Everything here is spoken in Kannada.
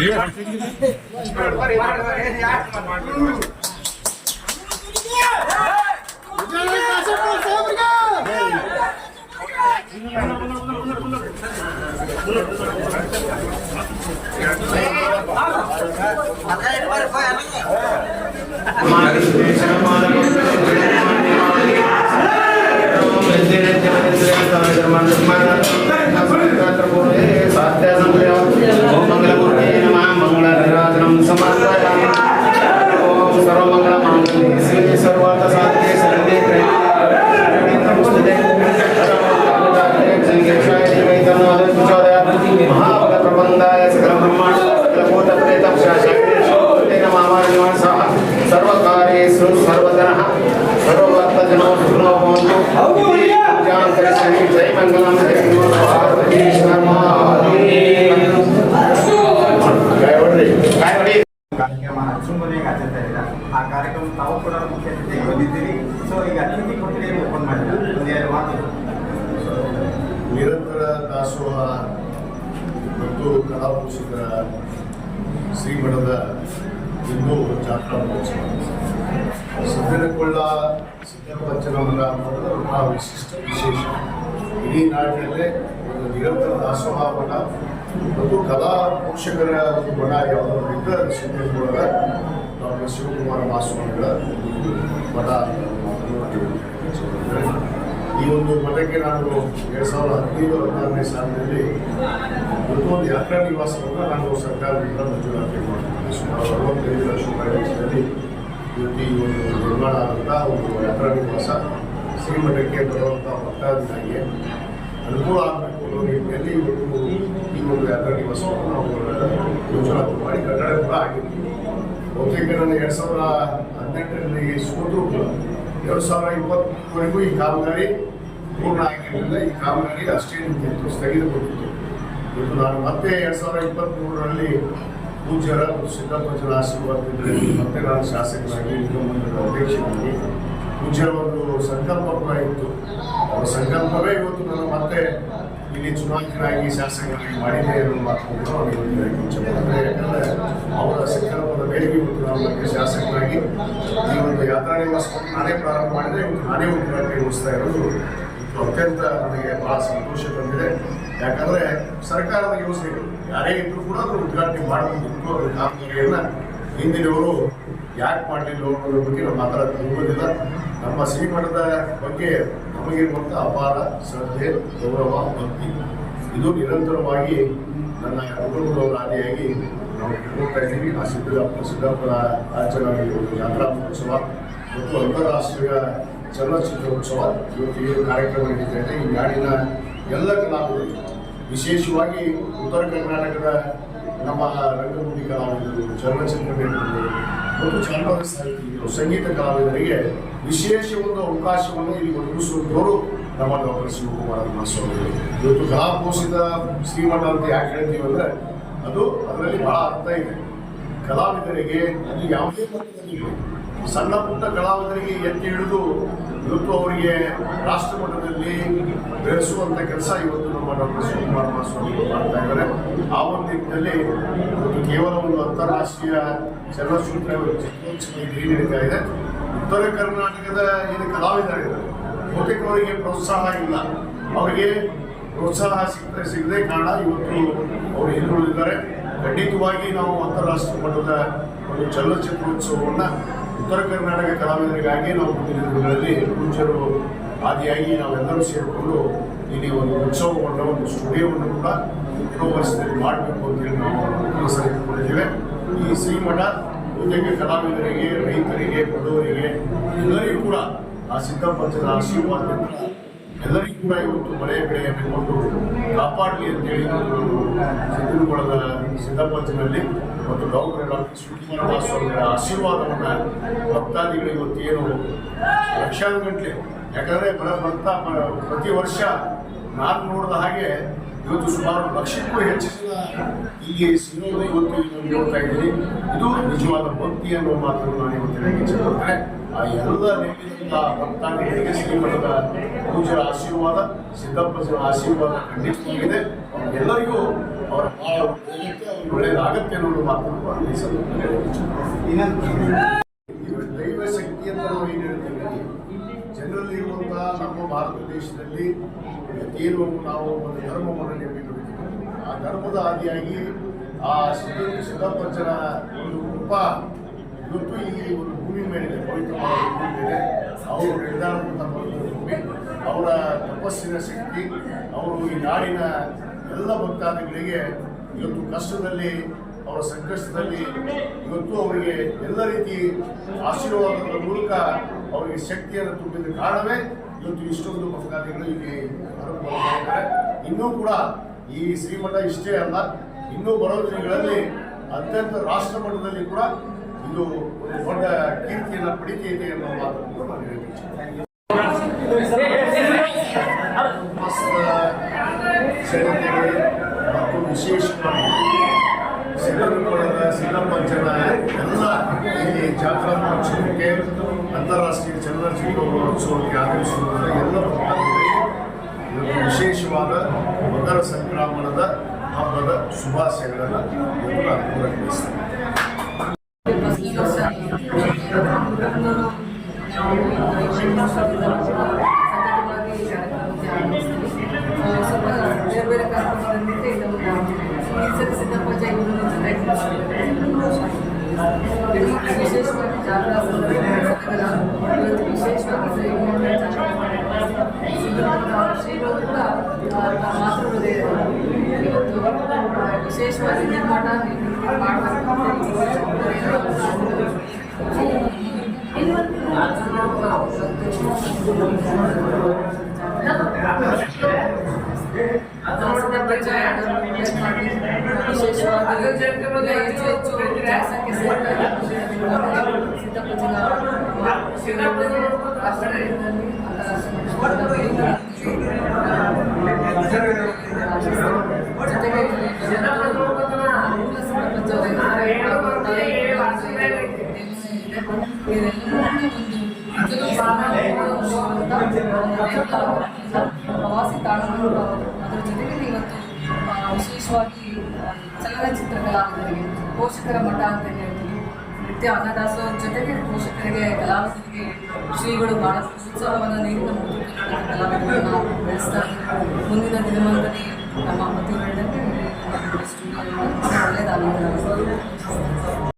Yeah. Hermano, hermana, ಕಾರ್ಯಕ್ರಮ ಸುಮ್ಮನೆ ಆಚರಿಸ್ತಾ ಇದ್ದೀರಾ ಆ ಕಾರ್ಯಕ್ರಮ ತಾವು ಕೂಡ ಮುಖ್ಯ ಬಂದಿದ್ದೀರಿ ಸೊ ಈಗ ಅತಿಥಿ ಕೊಠಡಿ ಓಪನ್ ಮಾಡಿದ್ದಾರೆ ಒಂದೆರಡು ಮಾತು. ನಿರಂತರ ದಾಸೋಹ ಮತ್ತು ಕಲಾಪೋಷಕರ ಶ್ರೀಮಠದ ಇಂದು ಜಾತ್ರಾ ಮಹೋತ್ಸವ. ಸಿದ್ದನಕೊಳ್ಳ ಸಿದ್ದಪಂಚನವರ ಮಠದ ಬಹಳ ವಿಶಿಷ್ಟ ವಿಶೇಷ. ಇಡೀ ನಾಡಿನಲ್ಲೇ ಒಂದು ನಿರಂತರ ದಾಸೋಹ ಮಠ ಮತ್ತು ಕಲಾ ಪೋಷಕರ ಒಂದು ಮಠ ಯಾವುದಾದ್ರು ಇದ್ದರೆ ಸಿದ್ದನಕೊಳ್ಳದ ಡಾಕ್ಟರ್ ಶಿವಕುಮಾರ ಮಾಸ್ವಾಮಿಗಳ ಮಠ ಈ ಒಂದು ಮಠಕ್ಕೆ ನಾನು ಎರಡು ಸಾವಿರದ ಹದಿನೈದು, ಹದಿನಾರನೇ ಸಾಲಿನಲ್ಲಿ ಒಂದು ಯಾತ್ರಾ ನಿವಾಸವನ್ನು ನಾನು ಸರ್ಕಾರದಿಂದ ಮಂಜೂರಾತಿ ಮಾಡಿದ್ದೇನೆ ಸುಮಾರು ಅರವತ್ತೈದು ಲಕ್ಷ ರೂಪಾಯಿ ವೆಚ್ಚದಲ್ಲಿ ಇವತ್ತು ಈ ಒಂದು ನಿರ್ಮಾಣ ಆದಂಥ ಒಂದು ಯಾತ್ರಾ ನಿವಾಸ ಶ್ರೀಮಠಕ್ಕೆ ಬರುವಂಥ ಭಕ್ತಾದಿಗಳಿಗೆ ಅನುಕೂಲ ಆಗಬೇಕು ಅನ್ನೋ ನಿಟ್ಟಿನಲ್ಲಿ ಇವತ್ತು ಒಂದು ಯಾತ್ರಾ ನಿವಾಸವನ್ನು ನಾವು ಯೋಜನಾ ಮಾಡಿ ಕನ್ನಡ ಕೂಡ ಆಗಿದೆ. ಬಹುತೇಕ ನಾನು ಎರಡು ಸಾವಿರ ಹದಿನೆಂಟರಲ್ಲಿ ಸೋತರು ಕೂಡ ಎರಡು ಸಾವಿರ ಇಪ್ಪತ್ತವರೆಗೂ ಈ ಕಾಮಗಾರಿ ಪೂರ್ಣ ಆಗಿರಲಿಲ್ಲ. ಈ ಕಾಮಗಾರಿ ಅಷ್ಟೇ ನಿಂತಿತ್ತು ಸ್ಥಗಿತಗೊಂಡಿತ್ತು ಇದು ನಾನು ಮತ್ತೆ ಎರಡು ಸಾವಿರ ಇಪ್ಪತ್ತ್ಮೂರರಲ್ಲಿ ಪೂಜ್ಯರ ಮತ್ತು ಸಿದ್ದಪ್ಪಜ್ಜರ ಆಶೀರ್ವಾದದಿಂದ ಮತ್ತೆ ನಾನು ಶಾಸಕರಾಗಿ ನಿಗಮದ ಅಧ್ಯಕ್ಷನಾಗಿ ಪೂಜ್ಯರ ಒಂದು ಸಂಕಲ್ಪ ಕೂಡ ಇತ್ತು. ಅವರ ಸಂಕಲ್ಪವೇ ಇವತ್ತು ನಾನು ಮತ್ತೆ ಇಲ್ಲಿ ಚುನಾಯಿತರಾಗಿ ಶಾಸಕರಾಗಿ ಮಾಡಿದೆ ಅನ್ನೋ ಮಾತನ್ನು ನಾನು ಇವತ್ತು ಇಚ್ಛೆ ಮಾಡ್ತೇನೆ. ಯಾಕಂದ್ರೆ ಅವರ ಸಂಕಲ್ಪದ ಮೇರೆಗೆ ಇವತ್ತು ನಾವು ಶಾಸಕರಾಗಿ ಈ ಒಂದು ಯಾತ್ರಾ ನಿವಾಸವನ್ನು ನಾನೇ ಪ್ರಾರಂಭ ಮಾಡಿದೆ ಇವತ್ತು ನಾನೇ ಉದ್ಘಾಟನೆ ನಿರ್ವಹಿಸ್ತಾ ಇರೋದು ಅತ್ಯಂತ ನನಗೆ ಬಹಳ ಸಂತೋಷ ಬಂದಿದೆ ಯಾಕಂದ್ರೆ ಸರ್ಕಾರದ ಯೋಜನೆಗಳು ಯಾರೇ ಇದ್ರೂ ಕೂಡ ಅದನ್ನು ಉದ್ಘಾಟನೆ ಮಾಡಬೇಕು ಕಾಮಗಾರಿಯನ್ನ ಹಿಂದಿನವರು ಯಾಕೆ ಮಾಡಲಿಲ್ಲ ಅನ್ನೋದ್ರ ಬಗ್ಗೆ ನಾವು ಮಾತಾಡೋದು ಹೋಗೋದಿಲ್ಲ ನಮ್ಮ ಶ್ರೀಮಠದ ಬಗ್ಗೆ ನಮಗಿರುವಂಥ ಅಪಾರ ಶ್ರದ್ಧೆ, ಗೌರವ ಭಕ್ತಿ. ಇದು ನಿರಂತರವಾಗಿ ನನ್ನ ಕುಟುಂಬದವರ ಆದಿಯಾಗಿ ನಾವು ಹೋಗ್ತಾ ಇದ್ದೀವಿ. ಆ ಸಿದ್ದರಾಮ ಸಿದ್ದಾಪುರ ಆಚರಣೆ ಜಾತ್ರಾ ಮಹೋತ್ಸವ ಮತ್ತು ಅಂತಾರಾಷ್ಟ್ರೀಯ ಚಲನಚಿತ್ರೋತ್ಸವ ಇವತ್ತು ಏನು ಕಾರ್ಯಕ್ರಮ ನಡೀತಾ ಈ ನಾಡಿನ ಎಲ್ಲ ಕಲಾವಿದರು, ವಿಶೇಷವಾಗಿ ಉತ್ತರ ಕರ್ನಾಟಕದ ನಮ್ಮ ರಂಗಭೂಮಿ ಕಲಾವಿದರು, ಚಲನಚಿತ್ರ ಮತ್ತು ಜಾನಪದ ಸಾಹಿತಿಗಳು ಸಂಗೀತ ಕಲಾವಿದರಿಗೆ ವಿಶೇಷ ಒಂದು ಅವಕಾಶವನ್ನು ಇಲ್ಲಿ ಒದಗಿಸುವಂತವರು ನಮ್ಮ ಡಾಕ್ಟರ್ ಶಿವಕುಮಾರ್ ಮಹಾಸ್ವಾಮಿಗಳು ಇವತ್ತು ಕಲಾಪೋಷಿತ ಶ್ರೀಮಠ ಅಂತ ಯಾಕೆ ಹೇಳ್ತೀವಿ ಅಂದ್ರೆ ಅದು ಅದರಲ್ಲಿ ಬಹಳ ಅರ್ಥ ಇದೆ. ಕಲಾವಿದರಿಗೆ ಅದು ಯಾವುದೇ ಮಟ್ಟದಲ್ಲಿ ಸಣ್ಣ ಪುಟ್ಟ ಕಲಾವಿದರಿಗೆ ಎತ್ತಿ ಹಿಡಿದು ಇವತ್ತು ಅವರಿಗೆ ರಾಷ್ಟ್ರ ಮಟ್ಟದಲ್ಲಿ ಬೆಳೆಸುವಂತ ಕೆಲಸ ಇವತ್ತು ನಮ್ಮ ಡಾಕ್ಟರ್ ಶಿವಕುಮಾರ ಮಹಾಸ್ವಾಮಿ ಮಾಡ್ತಾ ಇದ್ದಾರೆ. ಆ ಒಂದು ನಿಟ್ಟಿನಲ್ಲಿ ಕೇವಲ ಒಂದು ಅಂತಾರಾಷ್ಟ್ರೀಯ ಚಲನಚಿತ್ರ ಚಿತ್ರೋತ್ಸವ ನಡೀತಾ ಇದೆ. ಉತ್ತರ ಕರ್ನಾಟಕದ ಏನು ಕಲಾವಿದರಿದ್ದಾರೆ ಬಹುತೇಕ ಅವರಿಗೆ ಪ್ರೋತ್ಸಾಹ ಇಲ್ಲ. ಅವರಿಗೆ ಪ್ರೋತ್ಸಾಹ ಸಿಗ್ತಾ ಸಿಗದೆ ಕಾರಣ ಇವತ್ತು ಅವರು ಹಿಂದುಳಿದಿದ್ದಾರೆ. ಖಂಡಿತವಾಗಿ ನಾವು ಅಂತಾರಾಷ್ಟ್ರೀಯ ಮಟ್ಟದ ಒಂದು ಚಲನಚಿತ್ರೋತ್ಸವವನ್ನು ಉತ್ತರ ಕರ್ನಾಟಕ ಕಲಾವಿದರಿಗಾಗಿ ನಾವು ಮುಂದಿನ ದಿನಗಳಲ್ಲಿ ಮುಂಚರು ಆದಿಯಾಗಿ ನಾವೆಲ್ಲರೂ ಸೇರಿಕೊಂಡು ಇಲ್ಲಿ ಒಂದು ಉತ್ಸವವನ್ನು ಒಂದು ಸ್ಟುಡಿಯೋವನ್ನು ಕೂಡ ಇರೋ ವರ್ಷದಲ್ಲಿ ಮಾಡಬೇಕು ಅಂತೇಳಿ ನಾವು ಕೆಲಸ ಈ ಶ್ರೀಮಠ ಬಹುತೇಕ ಕಲಾವಿದರಿಗೆ, ರೈತರಿಗೆ, ಬಡವರಿಗೆ, ಎಲ್ಲರಿಗೂ ಕೂಡ ಆ ಸಿದ್ಧಪಂಚದ ಆಶೀರ್ವಾದ ಎಲ್ಲರಿಗೂ ಕೂಡ ಇವತ್ತು ಮಳೆ ಬೆಳೆಯನ್ನು ಕಾಪಾಡಲಿ ಅಂತೇಳಿ ನಾವು ಸಿದ್ದಪ್ಪಜ್ಜನಲ್ಲಿ ಮತ್ತು ಗೌರವ ಡಾಕ್ಟರ್ ಶಿವಕುಮಾರ ಮಾಸ್ವಾಮಿಗಳ ಆಶೀರ್ವಾದವನ್ನು ಭಕ್ತಾದಿಗಳು ಇವತ್ತೇನು ಏನು ಲಕ್ಷಾನುಗಟ್ಟಲೆ ಯಾಕಂದರೆ ಬರ ಬರ್ತಾ ಪ್ರತಿ ವರ್ಷ ನಾನು ನೋಡಿದ ಹಾಗೆ ಇವತ್ತು ಸುಮಾರು ಲಕ್ಷಕ್ಕೂ ಹೆಚ್ಚು ಜನ ಇಲ್ಲಿ ಸಿಗೋದು ಇವತ್ತು ನಾನು ನೋಡ್ತಾ ಇದ್ದೀನಿ ಇದು ನಿಜವಾದ ಭಕ್ತಿ ಅನ್ನೋ ಮಾತನ್ನು ನಾನು ಇವತ್ತು ಹೇಳಕ್ಕೆ ಆ ಎಲ್ಲ ನೆಲೆಯಿಂದ ಭಕ್ತಾದಿಗಳಿಗೆ ಶ್ರೀಮಠದ ಪೂಜರ ಆಶೀರ್ವಾದ ಸಿದ್ದಪ್ಪನ ಆಶೀರ್ವಾದ ಖಂಡಿತವಾಗಿದೆ. ಎಲ್ಲರಿಗೂ ಅವರ ಒಳ್ಳೆಯದಾಗತ್ತೆ ಅನ್ನೋದು ಮಾತನ್ನು ನಾನು ಈ ಸಂದರ್ಭದಲ್ಲಿ ಹೇಳಕ್ಕೆ ಇಚ್ಛೆಪಡ್ತೇನೆ. ಇನ್ನೊಂದು ಇವ ದೈವ ಶಕ್ತಿ ಅಂತ ನಾವು ಏನು ಹೇಳ್ತೀವಿ ಜನರಲ್ಲಿ ಇರುವಂತಹ ನಮ್ಮ ಭಾರತ ದೇಶದಲ್ಲಿ ಏನು ನಾವು ಒಂದು ಧರ್ಮವನ್ನು ನಿರ್ಮಿಕೊಂಡಿದ್ದೀವಿ ಆ ಧರ್ಮದ ಆದಿಯಾಗಿ ಆ ಸಿದ್ಧ ಸಿದ್ದಪ್ಪಜ್ಜನ ಒಂದು ಉಪ ಇವತ್ತು ಈ ಒಂದು ಭೂಮಿ ಮೇಲಿದೆ ಪವಿತ್ರವಾದ ಭೂಮಿ ಮೇಲೆ ಅವರು ಭೂಮಿ, ಅವರ ತಪಸ್ಸಿನ ಶಕ್ತಿ, ಅವರು ಈ ನಾಡಿನ ಎಲ್ಲ ಭಕ್ತಾದಿಗಳಿಗೆ ಇವತ್ತು ಕಷ್ಟದಲ್ಲಿ, ಅವರ ಸಂಕಷ್ಟದಲ್ಲಿ ಇವತ್ತು ಅವರಿಗೆ ಎಲ್ಲ ರೀತಿ ಆಶೀರ್ವಾದದ ಮೂಲಕ ಅವರಿಗೆ ಶಕ್ತಿಯನ್ನು ತುಂಬಿದ ಕಾರಣವೇ ಇವತ್ತು ಇಷ್ಟೊಂದು ಭಕ್ತಾದಿಗಳು ಇಲ್ಲಿ ಇನ್ನೂ ಕೂಡ ಈ ಶ್ರೀಮಠ ಇಷ್ಟೇ ಅಲ್ಲ, ಇನ್ನೂ ಬರೋ ದಿನಗಳಲ್ಲಿ ಅತ್ಯಂತ ರಾಷ್ಟ್ರ ಮಟ್ಟದಲ್ಲಿ ಕೂಡ ಇದು ಒಂದು ದೊಡ್ಡ ಕೀರ್ತಿಯನ್ನು ಪಡಿತೈತೆ ಅನ್ನೋ ಮಾತನ್ನು ನಾನು ಮತ್ತು ವಿಶೇಷವಾಗಿ ಸಿದ್ದರುಗಳದ ಸಿದ್ದಪ್ಪಂಚನ ಎಲ್ಲ ಈ ಜಾತ್ರಾ ಮಹೋತ್ಸವಕ್ಕೆ ಅಂತಾರಾಷ್ಟ್ರೀಯ ಚಲನಚಿತ್ರ ಮಹೋತ್ಸವಕ್ಕೆ ಆಗಮಿಸಿರುವಂಥ ಎಲ್ಲ ಭಕ್ತಾದಿಗಳಿಗೆ ಇವತ್ತು ವಿಶೇಷವಾದ ಮಕರ ಸಂಕ್ರಮಣದ ಹಬ್ಬದ ಶುಭಾಶಯಗಳನ್ನು ಇವತ್ತು ಬೇರೆ ಬೇರೆ ಕಾರ್ಯಕ್ರಮಗಳಿಂದ ಇದು ಸರಿ ಸಿದ್ದಪ್ಪ ವಿಶೇಷವಾಗಿ ಜಾತ್ರಾ ಸಂದರ್ಭದಲ್ಲಿ ಇವತ್ತು ವಿಶೇಷವಾಗಿ ಶ್ರೀಗಳು ಕೂಡ ಮಾತೃ ಇವತ್ತು ವಿಶೇಷವಾಗಿ ನಿರ್ಮಾಣ ವಿಶೇಷವಾಗಿ ಹೆಚ್ಚು ಹೆಚ್ಚು ಕೆಲಸಕ್ಕೆ ಜೊತೆಗೆ ಪ್ರವಾಸಿ ತಾಣಗಳು ವಿಶೇಷವಾಗಿ ಚಲನಚಿತ್ರ ಕಲಾವಿದರಿಗೆ ಪೋಷಕರ ಮಠ ಅಂತ ಹೇಳ್ತೀವಿ ನೃತ್ಯ ಅನ್ನದಾಸೋಹ ಜೊತೆಗೆ ಪೋಷಕರಿಗೆ, ಕಲಾವಿದರಿಗೆ ಶ್ರೀಗಳು ಬಹಳ ಉತ್ಸವವನ್ನು ನೀಡಿದ ಮತ್ತು ಕರ್ನಾಟಕ ಕಲಾವಿದರನ್ನ ಬೆಳೆಸ್ತಾ ಮುಂದಿನ ದಿನಮಾನದಲ್ಲಿ ನಮ್ಮ ಮತ್ತು ಹೇಳಿದಂತೆ ಒಳ್ಳೆಯದಾಗಿದೆ